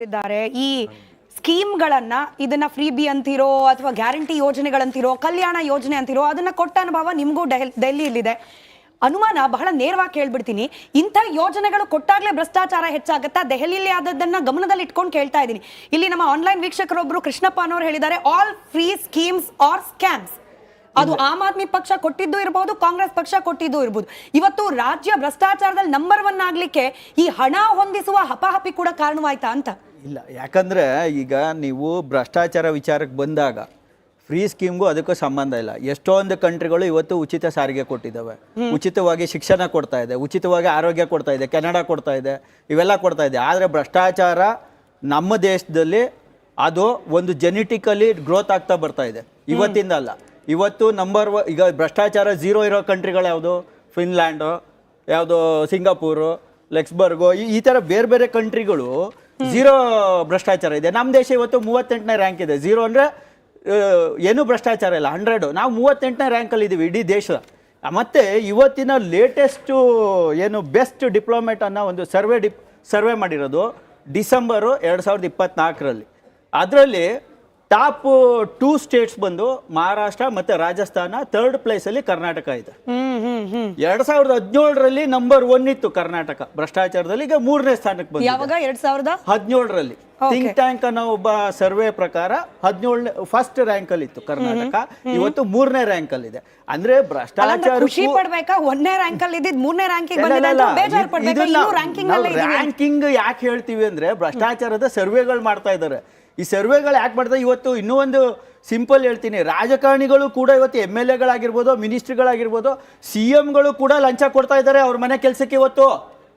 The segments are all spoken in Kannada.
ಇದ್ದಾರೆ. ಈ ಸ್ಕೀಮ್ಗಳನ್ನ ಇದನ್ನ ಫ್ರೀ ಬಿ ಅಂತಿರೋ ಅಥವಾ ಗ್ಯಾರಂಟಿ ಯೋಜನೆಗಳಂತಿರೋ, ಕಲ್ಯಾಣ ಯೋಜನೆ ಅಂತಿರೋ, ಅದನ್ನ ಕೊಟ್ಟ ಅನುಭವ ನಿಮಗೂ ಡೆಹಲಿಯಲ್ಲಿದೆ ಅನುಮಾನ ಬಹಳ ನೇರವಾಗಿ ಕೇಳ್ಬಿಡ್ತೀನಿ. ಇಂಥ ಯೋಜನೆಗಳು ಕೊಟ್ಟಾಗಲೇ ಭ್ರಷ್ಟಾಚಾರ ಹೆಚ್ಚಾಗತ್ತಾ ದೆಹಲಿಯಲ್ಲಿ ಆದದ್ದನ್ನ ಗಮನದಲ್ಲಿ ಇಟ್ಕೊಂಡು ಕೇಳ್ತಾ ಇದ್ದೀನಿ. ಇಲ್ಲಿ ನಮ್ಮ ಆನ್ಲೈನ್ ವೀಕ್ಷಕರೊಬ್ರು ಕೃಷ್ಣಪ್ಪ ಅನ್ನೋರು ಹೇಳಿದ್ದಾರೆ all free schemes are scams ಅದು ಆಮ್ ಆದ್ಮಿ ಪಕ್ಷ ಕೊಟ್ಟಿದ್ದು ಇರಬಹುದು ಕಾಂಗ್ರೆಸ್ ಪಕ್ಷ ಕೊಟ್ಟಿದ್ದು ಇರಬಹುದು ಇವತ್ತು ರಾಜ್ಯ ಭ್ರಷ್ಟಾಚಾರದಲ್ಲಿ ನಂಬರ್ ಒನ್ ಆಗ್ಲಿಕ್ಕೆ ಈ ಹಣ ಹೊಂದಿಸುವ ಹಪಹಪಿ ಕೂಡ ಕಾರಣವಾಯ್ತಾ ಅಂತ? ಇಲ್ಲ ಯಾಕಂದರೆ ಈಗ ನೀವು ಭ್ರಷ್ಟಾಚಾರ ವಿಚಾರಕ್ಕೆ ಬಂದಾಗ ಫ್ರೀ ಸ್ಕೀಮ್ಗೂ ಅದಕ್ಕೂ ಸಂಬಂಧ ಇಲ್ಲ. ಎಷ್ಟೊಂದು ಕಂಟ್ರಿಗಳು ಇವತ್ತು ಉಚಿತ ಸಾರಿಗೆ ಕೊಟ್ಟಿದ್ದಾವೆ. ಉಚಿತವಾಗಿ ಶಿಕ್ಷಣ ಕೊಡ್ತಾ ಇದೆ ಉಚಿತವಾಗಿ ಆರೋಗ್ಯ ಕೊಡ್ತಾ ಇದೆ ಕೆನಡಾ ಕೊಡ್ತಾ ಇದೆ ಇವೆಲ್ಲ ಕೊಡ್ತಾ ಇದೆ. ಆದರೆ ಭ್ರಷ್ಟಾಚಾರ ನಮ್ಮ ದೇಶದಲ್ಲಿ ಅದು ಒಂದು ಜೆನೆಟಿಕಲಿ ಗ್ರೋತ್ ಆಗ್ತಾ ಬರ್ತಾ ಇದೆ. ಇವತ್ತಿಂದ ಅಲ್ಲ. ಇವತ್ತು ನಂಬರ್ ಈಗ ಭ್ರಷ್ಟಾಚಾರ ಝೀರೋ ಇರೋ ಕಂಟ್ರಿಗಳು ಯಾವುದು? ಫಿನ್ಲ್ಯಾಂಡು ಯಾವುದು? ಸಿಂಗಾಪುರು ಲೆಕ್ಸ್ಬರ್ಗು ಈ ತರ ಥರ ಬೇರೆ ಬೇರೆ ಕಂಟ್ರಿಗಳು ಝೀರೋ ಭ್ರಷ್ಟಾಚಾರ ಇದೆ. ನಮ್ಮ ದೇಶ ಇವತ್ತು ಮೂವತ್ತೆಂಟನೇ ರ್ಯಾಂಕ್ ಇದೆ. ಝೀರೋ ಅಂದ್ರೆ ಏನು ಭ್ರಷ್ಟಾಚಾರ ಇಲ್ಲ. ಹಂಡ್ರೆಡು ನಾವು ಮೂವತ್ತೆಂಟನೇ ರ್ಯಾಂಕಲ್ಲಿ ಇದ್ದೀವಿ ಇಡೀ ದೇಶ. ಮತ್ತೆ ಇವತ್ತಿನ ಲೇಟೆಸ್ಟು ಏನು ಬೆಸ್ಟ್ ಡಿಪ್ಲೊಮೆಟ್ ಅನ್ನೋ ಒಂದು ಸರ್ವೆ ಡಿಪ್ ಸರ್ವೆ ಮಾಡಿರೋದು ಡಿಸೆಂಬರ್ ಎರಡು ಸಾವಿರದ ಇಪ್ಪತ್ನಾಲ್ಕರಲ್ಲಿ. ಅದರಲ್ಲಿ ಟಾಪ್ ಟೂ ಸ್ಟೇಟ್ಸ್ ಬಂದು ಮಹಾರಾಷ್ಟ್ರ ಮತ್ತು ರಾಜಸ್ಥಾನ ಥರ್ಡ್ ಪ್ಲೇಸಲ್ಲಿ ಕರ್ನಾಟಕ ಇದೆ. ಎರಡ್ ಸಾವಿರದ ಹದಿನೇಳರಲ್ಲಿ ನಂಬರ್ ಒನ್ ಇತ್ತು ಕರ್ನಾಟಕ. ಭ್ರಷ್ಟಾಚಾರದಲ್ಲಿ ಈಗ ಮೂರನೇ ಸ್ಥಾನಕ್ಕೆ ಬಂದಿದೆ. ಯಾವಾಗ? ಎರಡ್ ಸಾವಿರದ? ಹದಿನೇಳರಲ್ಲಿ. ಥಿಂಕ್ ಟ್ಯಾಂಕ್ ಅನ್ನೋ ಒಬ್ಬ ಸರ್ವೆ ಪ್ರಕಾರ ಹದಿನೇಳನೇ ಫಸ್ಟ್ ರ್ಯಾಂಕ್ ಅಲ್ಲಿ ಇತ್ತು ಕರ್ನಾಟಕ. ಇವತ್ತು ಮೂರನೇ ರ್ಯಾಂಕ್ ಅಲ್ಲಿ ಇದೆ. ಅಂದ್ರೆ ಭ್ರಷ್ಟಾಚಾರ ಖುಷಿ ಪಡ್ಬೇಕಾ? ಒಂದನೇ ರ್ಯಾಂಕ್ ಅಲ್ಲಿ ಇದ್ದಿದ್ ಮೂರನೇ ರ್ಯಾಂಕಿಗೆ ರ್ಯಾಂಕಿಂಗ್ ಯಾಕೆ ಹೇಳ್ತೀವಿ ಅಂದ್ರೆ ಭ್ರಷ್ಟಾಚಾರದ ಸರ್ವೆಗಳು ಮಾಡ್ತಾ ಇದ್ದಾರೆ ಈ ಸರ್ವೆಗಳು ಯಾಕೆ ಮಾಡ್ತಾರೆ ಇವತ್ತು ಇನ್ನೂ ಒಂದು ಸಿಂಪಲ್ ಹೇಳ್ತೀನಿ. ರಾಜಕಾರಣಿಗಳು ಕೂಡ ಇವತ್ತು ಎಂ ಎಲ್ ಎಗಳಾಗಿರ್ಬೋದು ಮಿನಿಸ್ಟ್ರಿಗಳಾಗಿರ್ಬೋದು ಸಿ ಎಂಗಳು ಕೂಡ ಲಂಚ ಕೊಡ್ತಾ ಇದ್ದಾರೆ ಅವ್ರ ಮನೆ ಕೆಲಸಕ್ಕೆ ಇವತ್ತು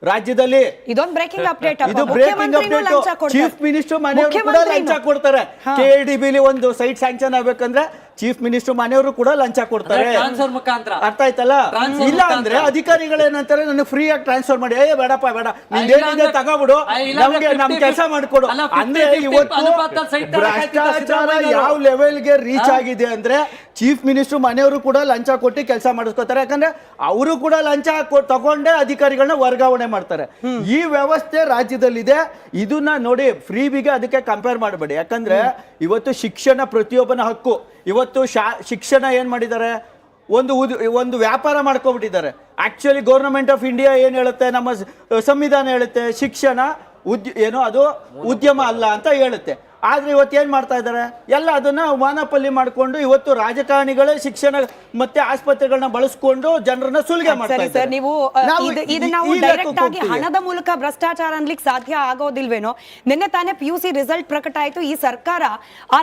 ರಾಜ್ಯದಲ್ಲಿ. ಇದೊಂದು ಬ್ರೇಕಿಂಗ್ ಅಪ್ಡೇಟ್ ಇದು ಬ್ರೇಕಿಂಗ್ ಅಪ್ಡೇಟ್ ಚೀಫ್ ಮಿನಿಸ್ಟರ್ ಮನೆ ಕೂಡ ಲಂಚ ಕೊಡ್ತಾರೆ. ಕೆ ಡಿ ಬಿಲಿ ಒಂದು ಸೈಟ್ ಸ್ಯಾಂಕ್ಷನ್ ಆಗ್ಬೇಕಂದ್ರೆ ಚೀಫ್ ಮಿನಿಸ್ಟರ್ ಮನೆಯವರು ಕೂಡ ಲಂಚ ಕೊಡ್ತಾರೆ. ಟ್ರಾನ್ಸ್ಫರ್ ಮುಖಾಂತರ. ಅರ್ಥ ಆಯ್ತಲ್ಲ? ಇಲ್ಲ ಅಂದ್ರೆ ಅಂದ್ರೆ ಅಧಿಕಾರಿಗಳೇನಂತಾರೆ ನನಗೆ ಫ್ರೀ ಆಗಿ ಟ್ರಾನ್ಸ್ಫರ್ ಮಾಡಿ. ಏ ಬೇಡಪ್ಪ ಬೇಡ. ನಿಂದೇನಿದೆ ತಗೋಬಿಡು. ನಮ್ಗೆ ನಮ್ ಕೆಲಸ ಮಾಡ್ಕೊಡು. ಅಲ್ಲ, 50 ಅಂದ್ರೆ ಇವತ್ತು ಭ್ರಷ್ಟಾಚಾರ. ಯಾವ ಲೆವೆಲ್ಗೆ ರೀಚ್ ಆಗಿದೆ ಅಂದ್ರೆ ಚೀಫ್ ಮಿನಿಸ್ಟರ್ ಮನೆಯವರು ಕೂಡ ಲಂಚ ಕೊಟ್ಟು ಕೆಲಸ ಮಾಡಿಸ್ಕೊತಾರೆ. ಯಾಕಂದ್ರೆ ಅವರು ಕೂಡ ಲಂಚ ತಗೊಂಡೇ ಅಧಿಕಾರಿಗಳನ್ನ ವರ್ಗಾವಣೆ ಮಾಡ್ತಾರೆ. ಈ ವ್ಯವಸ್ಥೆ ರಾಜ್ಯದಲ್ಲಿದೆ. ಇದನ್ನ ನೋಡಿ ಫ್ರೀ ಬಿಗೆ ಅದಕ್ಕೆ ಕಂಪೇರ್ ಮಾಡಬೇಡಿ. ಯಾಕಂದ್ರೆ ಇವತ್ತು ಶಿಕ್ಷಣ ಪ್ರತಿಯೊಬ್ಬನ ಹಕ್ಕು. ಇವತ್ತು ಶಾ ಶಿಕ್ಷಣ ಏನು ಮಾಡಿದ್ದಾರೆ? ಒಂದು ಉದ್ ಒಂದು ವ್ಯಾಪಾರ ಮಾಡ್ಕೊಬಿಟ್ಟಿದ್ದಾರೆ ಆಕ್ಚುಲಿ ಗೌರ್ಮೆಂಟ್ ಆಫ್ ಇಂಡಿಯಾ ಏನು ಹೇಳುತ್ತೆ? ನಮ್ಮ ಸಂವಿಧಾನ ಹೇಳುತ್ತೆ ಶಿಕ್ಷಣ ಉದ್ ಏನು ಅದು ಉದ್ಯಮ ಅಲ್ಲ ಅಂತ ಹೇಳುತ್ತೆ. ಆದರೆ ಇವತ್ತು ಏನು ಮಾಡ್ತಾ ಇದ್ದಾರೆ? ಎಲ್ಲ ಅದನ್ನ ವಾನಪಲ್ಲಿ ಮಾಡ್ಕೊಂಡು ಇವತ್ತು ರಾಜಕಾರಣಿಗಳ ಶಿಕ್ಷಣ ಮತ್ತೆ ಆಸ್ಪತ್ರೆಗಳನ್ನ ಬಳಸ್ಕೊಂಡು ಜನರನ್ನ ಸುಲಿಗೆ ಮಾಡ್ತಾರೆ ಸರ್ ನೀವು ನಾವು ಡೈರೆಕ್ಟ್ ಆಗಿ ಹಣದ ಮೂಲಕ ಭ್ರಷ್ಟಾಚಾರ ಅನ್ಲಿಕ್ಕೆ ಸಾಧ್ಯ ಆಗೋದಿಲ್ವೇನೋ? ನಿನ್ನೆ ತಾನೇ ಪಿ ಯು ಸಿ ರಿಸಲ್ಟ್ ಪ್ರಕಟ ಆಯ್ತು. ಈ ಸರ್ಕಾರ ಆ